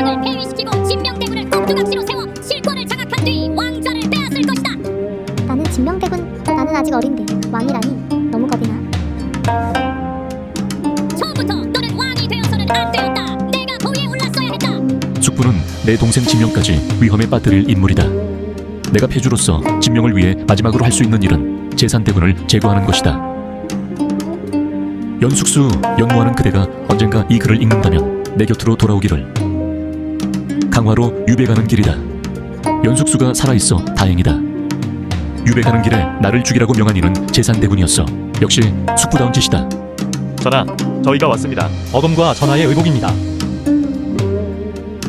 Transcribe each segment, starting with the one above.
왕을 폐위시키고 진병대군을 꼭두각시로 세워 실권을 장악한 뒤 왕자를 빼앗을 것이다. 나는 진병대군, 나는 아직 어린데 왕이라니 너무 겁이 나. 처음부터 너는 왕이 되어서는 안 되었다. 내가 보위에 올랐어야 했다. 숙부는 내 동생 진명까지 위험에 빠뜨릴 인물이다. 내가 폐주로서 진명을 위해 마지막으로 할 수 있는 일은 재산대군을 제거하는 것이다. 연숙수 연무하는 그대가 언젠가 이 글을 읽는다면 내 곁으로 돌아오기를 강화로 유배 가는 길이다. 연숙수가 살아있어 다행이다. 유배 가는 길에 나를 죽이라고 명한 이는 재산대군이었어. 역시 숙부다운 짓이다. 전하, 저희가 왔습니다. 어검과 전하의 의복입니다.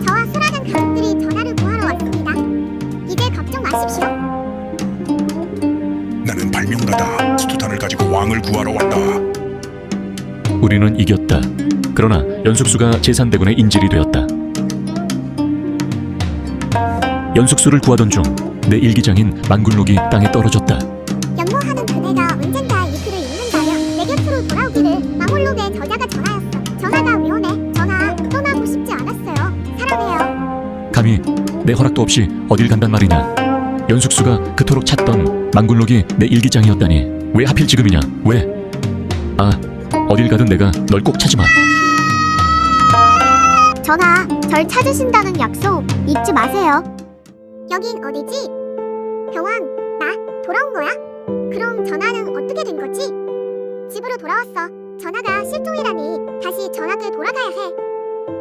저와 수많은 가족들이 전하를 구하러 왔습니다. 이제 걱정 마십시오. 나는 발명가다. 수투탄을 가지고 왕을 구하러 왔다. 우리는 이겼다. 그러나 연숙수가 재산대군의 인질이 되었다. 연숙수를 구하던 중 내 일기장인 만굴록이 땅에 떨어졌다. 연모하는 그대가 언젠가 이 글을 읽는다면 내 곁으로 돌아오기를 망홀록의 저자가 전하였어. 전하가 위험해. 전하 떠나고 싶지 않았어요. 사랑해요. 감히 내 허락도 없이 어딜 간단 말이냐. 연숙수가 그토록 찾던 만굴록이 내 일기장이었다니. 왜 하필 지금이냐? 왜? 아, 어딜 가든 내가 널 꼭 찾으마. 전하, 절 찾으신다는 약속 잊지 마세요. 여긴 어디지? 병왕, 나 돌아온 거야? 그럼 전하는 어떻게 된 거지? 집으로 돌아왔어. 전하가 실종이라니 다시 전학을 돌아가야 해.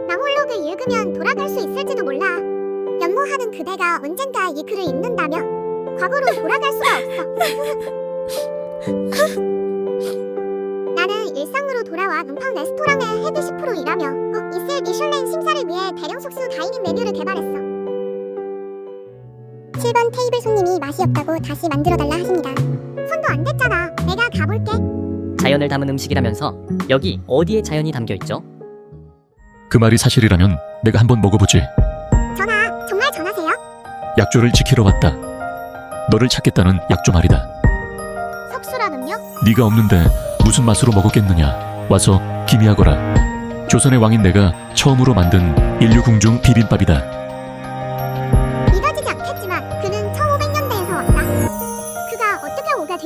망홀록을 읽으면 돌아갈 수 있을지도 몰라. 연모하는 그대가 언젠가 이 글을 읽는다면 과거로 돌아갈 수가 없어. 나는 일상으로 돌아와 눈팡 레스토랑의 헤드 셰프로 일하며 꼭 있을 미슐랭 심사를 위해 대령 속수 다이닝 메뉴를 개발했어. 7번 테이블 손님이 맛이 없다고 다시 만들어달라 하십니다. 손도 안 댔잖아. 내가 가볼게. 자연을 담은 음식이라면서 여기 어디에 자연이 담겨 있죠? 그 말이 사실이라면 내가 한번 먹어보지. 전하, 정말 전하세요? 약조를 지키러 왔다. 너를 찾겠다는 약조 말이다. 석수라는요? 네가 없는데 무슨 맛으로 먹었겠느냐. 와서 기미하거라. 조선의 왕인 내가 처음으로 만든 인류 궁중 비빔밥이다.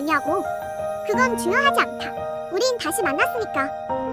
되냐고. 그건 중요하지 않다. 우린 다시 만났으니까.